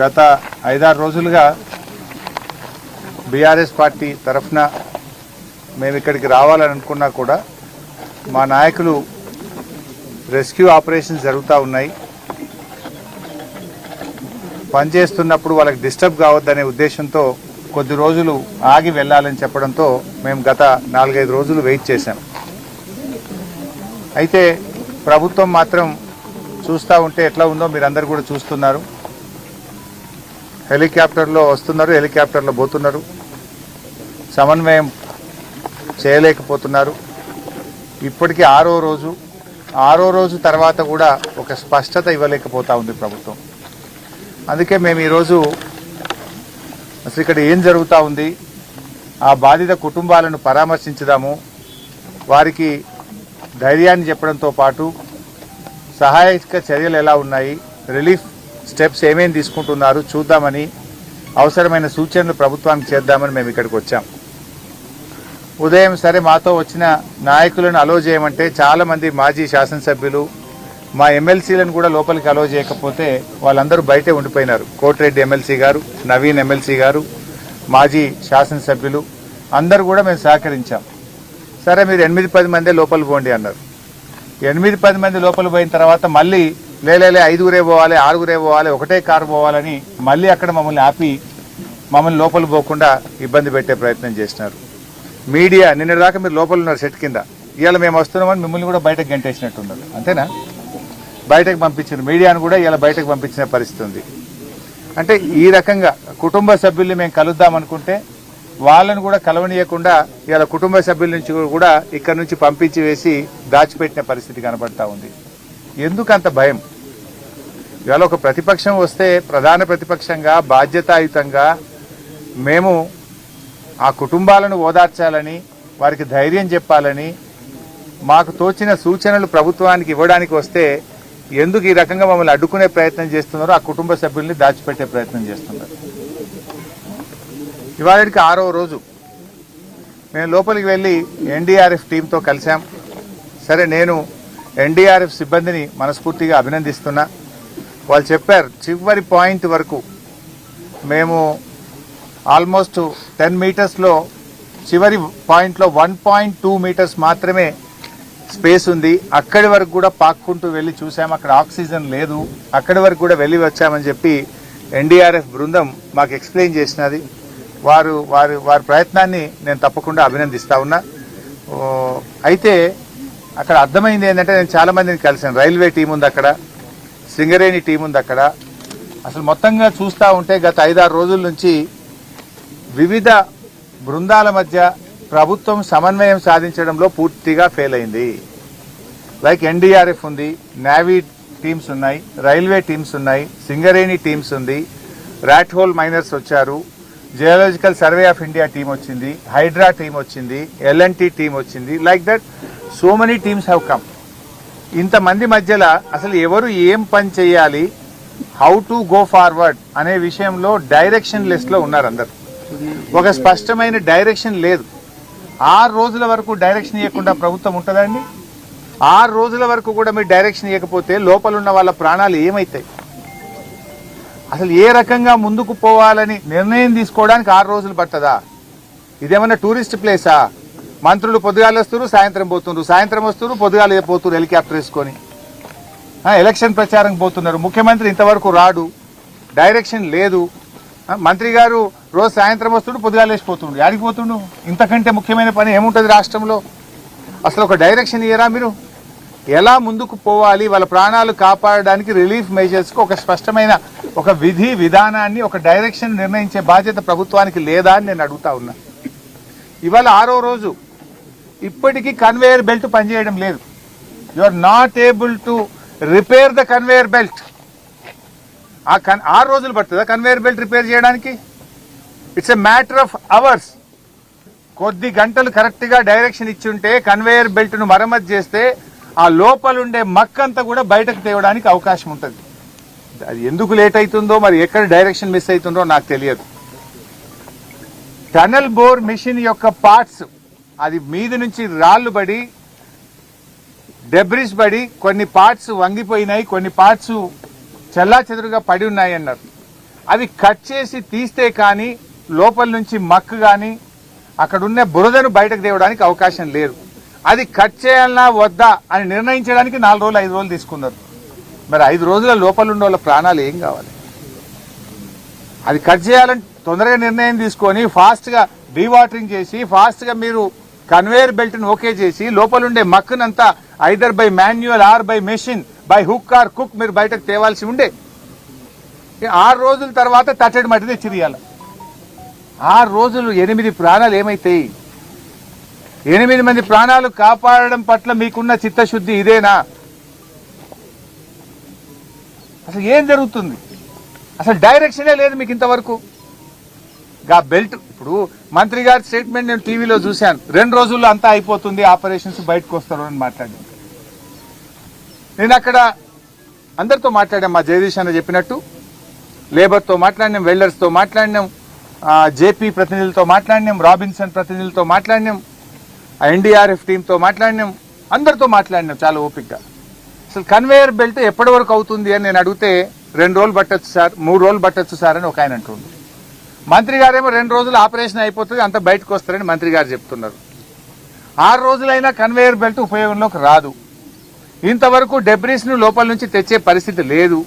గత ఐదారు రోజులుగా బీఆర్ఎస్ పార్టీ తరఫున మేము ఇక్కడికి రావాలని అనుకున్నా కూడా మా నాయకులు రెస్క్యూ ఆపరేషన్స్ జరుగుతూ ఉన్నాయి. పనిచేస్తున్నప్పుడు వాళ్ళకి డిస్టర్బ్ కావద్దనే ఉద్దేశంతో కొద్ది రోజులు ఆగి వెళ్ళాలని చెప్పడంతో మేము గత నాలుగైదు రోజులు వెయిట్ చేశాం. అయితే ప్రభుత్వం మాత్రం చూస్తూ ఉంటే ఎట్లా ఉందో మీరందరూ కూడా చూస్తున్నారు. హెలికాప్టర్లో వస్తున్నారు హెలికాప్టర్లో పోతున్నారు. సమన్వయం చేయలేకపోతున్నారు. ఇప్పటికీ ఆరో రోజు ఆరో రోజు తర్వాత కూడా ఒక స్పష్టత ఇవ్వలేకపోతా ఉంది ప్రభుత్వం. అందుకే మేము ఈరోజు అసలు ఇక్కడ ఏం జరుగుతూ ఉంది ఆ బాధిత కుటుంబాలను పరామర్శించుదాము వారికి ధైర్యాన్ని చెప్పడంతో పాటు సహాయక చర్యలు ఎలా ఉన్నాయి రిలీఫ్ స్టెప్స్ ఏమేమి తీసుకుంటున్నారు చూద్దామని అవసరమైన సూచనలు ప్రభుత్వానికి చేద్దామని మేము ఇక్కడికి వచ్చాం. ఉదయం సరే మాతో వచ్చిన నాయకులను అలో చేయమంటే చాలామంది మాజీ శాసనసభ్యులు మా ఎమ్మెల్సీలను కూడా లోపలికి అలో చేయకపోతే వాళ్ళందరూ బయటే ఉండిపోయినారు. కోటిరెడ్డి ఎమ్మెల్సీ గారు నవీన్ ఎమ్మెల్సీ గారు మాజీ శాసనసభ్యులు అందరూ కూడా మేము సహకరించాం. సరే మీరు ఎనిమిది పది మందే లోపల పోండి అన్నారు. ఎనిమిది పది మంది లోపల పోయిన తర్వాత మళ్ళీ లేలేలే ఐదుగురే పోవాలి ఆరుగురే పోవాలి ఒకటే కారు పోవాలని మళ్ళీ అక్కడ మమ్మల్ని ఆపి మమ్మల్ని లోపల పోకుండా ఇబ్బంది పెట్టే ప్రయత్నం చేసినారు. మీడియా నిన్న దాకా మీరు లోపల ఉన్నారు సెట్ కింద. ఇవాళ మేము వస్తున్నామని మిమ్మల్ని కూడా బయటకు గంటేసినట్టున్నారు అంతేనా? బయటకు పంపించిన మీడియాను కూడా ఇలా బయటకు పంపించిన పరిస్థితి ఉంది. అంటే ఈ రకంగా కుటుంబ సభ్యుల్ని మేము కలుద్దాం అనుకుంటే వాళ్ళను కూడా కలవనీయకుండా ఇలా కుటుంబ సభ్యుల నుంచి కూడా ఇక్కడ నుంచి పంపించి వేసి దాచిపెట్టిన పరిస్థితి కనబడతా ఉంది. ఎందుకు అంత భయం? ఇవాళ ఒక ప్రతిపక్షం వస్తే ప్రధాన ప్రతిపక్షంగా బాధ్యతాయుతంగా మేము ఆ కుటుంబాలను ఓదార్చాలని వారికి ధైర్యం చెప్పాలని మాకు తోచిన సూచనలు ప్రభుత్వానికి ఇవ్వడానికి వస్తే ఎందుకు ఈ రకంగా మమ్మల్ని అడ్డుకునే ప్రయత్నం చేస్తున్నారో ఆ కుటుంబ సభ్యుల్ని దాచిపెట్టే ప్రయత్నం చేస్తున్నారు. ఇవాళకి ఆరో రోజు. మేము లోపలికి వెళ్ళి ఎన్డీఆర్ఎఫ్ టీంతో కలిశాం. సరే నేను ఎన్డీఆర్ఎఫ్ సిబ్బందిని మనస్ఫూర్తిగా అభినందిస్తున్నా. వాళ్ళు చెప్పారు చివరి పాయింట్ వరకు. మేము ఆల్మోస్ట్ టెన్ మీటర్స్లో చివరి పాయింట్లో వన్ పాయింట్ టూ మీటర్స్ మాత్రమే స్పేస్ ఉంది. అక్కడి వరకు కూడా పాక్కుంటూ వెళ్ళి చూసాము అక్కడ ఆక్సిజన్ లేదు. అక్కడి వరకు కూడా వెళ్ళి వచ్చామని చెప్పి ఎన్డీఆర్ఎఫ్ బృందం మాకు ఎక్స్ప్లెయిన్ చేసినది. వారు వారు వారి ప్రయత్నాన్ని నేను తప్పకుండా అభినందిస్తా ఉన్నా. అయితే అక్కడ అర్థమైంది ఏంటంటే నేను చాలామందిని కలిసాను రైల్వే టీం ఉంది అక్కడ. సింగరేణి టీం ఉంది అక్కడ. అసలు మొత్తంగా చూస్తూ ఉంటే గత ఐదారు రోజుల నుంచి వివిధ బృందాల మధ్య ప్రభుత్వం సమన్వయం సాధించడంలో పూర్తిగా ఫెయిల్ అయింది. లైక్ ఎన్డీఆర్ఎఫ్ ఉంది నేవీ టీమ్స్ ఉన్నాయి రైల్వే టీమ్స్ ఉన్నాయి సింగరేణి టీమ్స్ ఉంది ర్యాట్ హోల్ మైనర్స్ వచ్చారు geological survey of India team వచ్చింది హైడ్రా టీం వచ్చింది ఎల్ఎన్టీ టీం వచ్చింది. Like that so many teams have come ఇంతమంది మధ్యలో అసలు ఎవరు ఏం పని చేయాలి? హౌ టు గో ఫార్వర్డ్ అనే విషయంలో డైరెక్షన్ లిస్ట్లో ఉన్నారు అందరు. ఒక స్పష్టమైన డైరెక్షన్ లేదు. ఆరు రోజుల వరకు డైరెక్షన్ ఇవ్వకుండా ప్రభుత్వం ఉంటుందండి ఆరు రోజుల వరకు కూడా మీరు డైరెక్షన్ ఇవ్వకపోతే లోపల ఉన్న వాళ్ళ ప్రాణాలు ఏమవుతాయి అసలు ఏ రకంగా ముందుకు పోవాలని నిర్ణయం తీసుకోవడానికి ఆరు రోజులు పట్టదా ఇదేమన్నా టూరిస్ట్ ప్లేసా మంత్రులు పొద్దుగాలు వస్తున్నారు సాయంత్రం పోతున్నారు సాయంత్రం వస్తున్నారు పొద్దుగాలు పోతున్నారు హెలికాప్టర్ వేసుకొని. ఎలక్షన్ ప్రచారం పోతున్నారు. ముఖ్యమంత్రి ఇంతవరకు రాడు. డైరెక్షన్ లేదు. మంత్రి గారు రోజు సాయంత్రం వస్తుడు పొద్దుగాలు వేసిపోతుండు యాడికి పోతుండు? ఇంతకంటే ముఖ్యమైన పని ఏముంటుంది రాష్ట్రంలో? అసలు ఒక డైరెక్షన్ ఇయ్యరా మీరు? ఎలా ముందుకు పోవాలి? వాళ్ళ ప్రాణాలు కాపాడడానికి రిలీఫ్ మెజర్స్కి ఒక స్పష్టమైన ఒక విధి విధానాన్ని ఒక డైరెక్షన్ నిర్ణయించే బాధ్యత ప్రభుత్వానికి లేదా అని నేను అడుగుతా ఉన్నా. ఇవాళ ఆరో రోజు. ఇప్పటికీ కన్వేయర్ బెల్ట్ పనిచేయడం లేదు. You are not able to repair the conveyor belt ఆ కన్ ఆరు రోజులు పడుతుందా కన్వేయర్ బెల్ట్ రిపేర్ చేయడానికి? It's a matter of hours కొద్ది గంటలు కరెక్ట్గా డైరెక్షన్ ఇచ్చి ఉంటే కన్వేయర్ బెల్ట్ను మరమ్మతు చేస్తే ఆ లోపలుండే మక్కంతా కూడా బయటకు తేవడానికి అవకాశం ఉంటుంది. అది ఎందుకు లేట్ అవుతుందో మరి ఎక్కడ డైరెక్షన్ మిస్ అవుతుందో నాకు తెలియదు. టనల్ బోర్ మిషన్ యొక్క పార్ట్స్ అది మీద నుంచి రాళ్ళు పడి డెబ్రిస్ పడి కొన్ని పార్ట్స్ వంగిపోయినాయి కొన్ని పార్ట్స్ చెల్లా చెదురుగా పడి ఉన్నాయి అన్నారు. అవి కట్ చేసి తీస్తే కానీ లోపల నుంచి మక్కు కానీ అక్కడున్న బురదను బయటకు తేవడానికి అవకాశం లేదు. అది కట్ చేయాలన్నా వద్దా అని నిర్ణయించడానికి నాలుగు రోజులు ఐదు రోజులు తీసుకున్నారు. మరి ఐదు రోజుల లోపల ఉన్న వాళ్ళ ప్రాణాలు ఏం కావాలి? అది కట్ చేయాలని తొందరగా నిర్ణయం తీసుకొని ఫాస్ట్గా డీవాటరింగ్ చేసి ఫాస్ట్గా మీరు కన్వేయర్ బెల్ట్ని ఓకే చేసి లోపలుండే మక్కునంతా either by manual or by machine by hook or cook మీరు బయటకు తేవాల్సి ఉండే. ఆరు రోజుల తర్వాత తట్టడి మట్టి తెచ్చిరియాల. ఆరు రోజులు ఎనిమిది ప్రాణాలు ఏమైతాయి? ఎనిమిది మంది ప్రాణాలు కాపాడడం పట్ల మీకున్న చిత్తశుద్ధి ఇదేనా? అసలు ఏం జరుగుతుంది? అసలు డైరెక్షనే లేదు మీకు ఇంతవరకు. గా బెల్ట్. ఇప్పుడు మంత్రి గారి స్టేట్మెంట్ నేను టీవీలో చూశాను. రెండు రోజుల్లో అంతా అయిపోతుంది ఆపరేషన్స్ బయటకు వస్తారు అని మాట్లాడాను నేను అక్కడ అందరితో మాట్లాడాం మా జగదీష్ అన్న చెప్పినట్టు. లేబర్తో మాట్లాడినాం వెల్డర్స్తో మాట్లాడినాం జేపీ ప్రతినిధులతో మాట్లాడినాం రాబిన్సన్ ప్రతినిధులతో మాట్లాడినాం ఎన్డీఆర్ఎఫ్ టీంతో మాట్లాడినాం అందరితో మాట్లాడినాం చాలా ఓపిక్గా అసలు కన్వేయర్ బెల్ట్ ఎప్పటి వరకు అవుతుంది అని నేను అడిగితే రెండు రోజులు పట్టొచ్చు సార్ మూడు రోజులు పట్టొచ్చు సార్ అని ఒక ఆయన అంటుండు. మంత్రి గారేమో రెండు రోజులు ఆపరేషన్ అయిపోతుంది అంత బయటకు వస్తారని మంత్రి గారు చెప్తున్నారు. ఆరు రోజులైనా కన్వేయర్ బెల్ట్ ఉపయోగంలోకి రాదు. ఇంతవరకు డెబ్రీస్ను లోపల నుంచి తెచ్చే పరిస్థితి లేదు.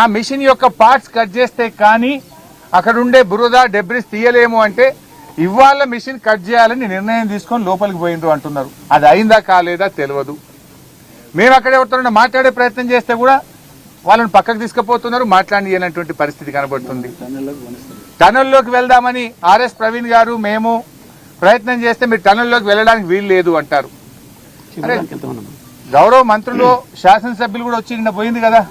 ఆ మిషన్ యొక్క పార్ట్స్ కట్ చేస్తే కానీ అక్కడ ఉండే బురద డెబ్రిస్ తీయలేము అంటే ఇవాళ మిషన్ కట్ చేయాలని నిర్ణయం తీసుకొని లోపలికి పోయిండ్రు అంటున్నారు. అది అయిందా కాలేదా తెలియదు. మేము అక్కడ ఎవరితో మాట్లాడే ప్రయత్నం చేస్తే కూడా వాళ్ళని పక్కకు తీసుకుపోతున్నారు మాట్లాడినటువంటి పరిస్థితి కనబడుతుంది. టనల్లోకి వెళ్దామని ఆర్ఎస్ ప్రవీణ్ గారు మేము ప్రయత్నం చేస్తే మీరు టనల్లోకి వెళ్ళడానికి వీలు లేదు అంటారు. గౌరవ మంత్రులు శాసనసభ్యులు కూడా వచ్చి నిన్న పోయింది కదా.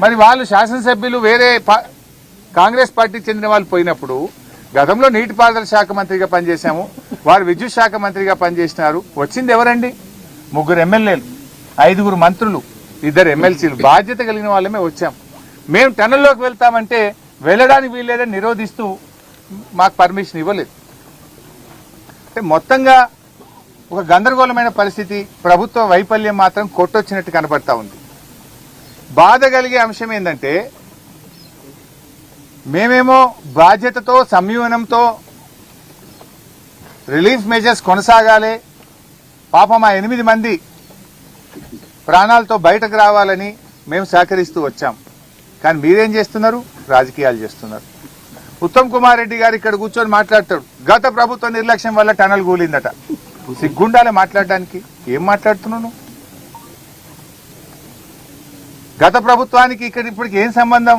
మరి వాళ్ళు శాసనసభ్యులు వేరే పా- కాంగ్రెస్ పార్టీకి చెందిన వాళ్ళు పోయినప్పుడు గతంలో నీటిపారుదల శాఖ మంత్రిగా పనిచేశాము వారు విద్యుత్ శాఖ మంత్రిగా పనిచేసినారు. వచ్చింది ఎవరండి? ముగ్గురు ఎమ్మెల్యేలు ఐదుగురు మంత్రులు. ఇద్దరు ఎమ్మెల్సీలు. బాధ్యత కలిగిన వాళ్ళమే వచ్చాం. మేము టనల్లోకి వెళ్తామంటే వెళ్ళడానికి వీల్లేదని నిరోధిస్తూ మాకు పర్మిషన్ ఇవ్వలేదు. అంటే మొత్తంగా ఒక గందరగోళమైన పరిస్థితి ప్రభుత్వ వైఫల్యం మాత్రం కొట్టొచ్చినట్టు కనపడతా ఉంది. బాధ కలిగే అంశం ఏంటంటే మేమేమో బాధ్యతతో సంయమనంతో రిలీఫ్ మెజర్స్ కొనసాగాలి. పాపం ఆ ఎనిమిది మంది ప్రాణాలతో బయటకు రావాలని మేము సహకరిస్తూ వచ్చాం. కానీ మీరేం చేస్తున్నారు? రాజకీయాలు చేస్తున్నారు. ఉత్తమ్ కుమార్ రెడ్డి గారు ఇక్కడ కూర్చొని మాట్లాడతాడు. గత ప్రభుత్వ నిర్లక్ష్యం వల్ల టనల్ కూలిందట. సిగ్గుండాలి మాట్లాడడానికి. ఏం మాట్లాడుతున్నావు నువ్వు? గత ప్రభుత్వానికి ఇక్కడ ఇప్పటికి ఏం సంబంధం?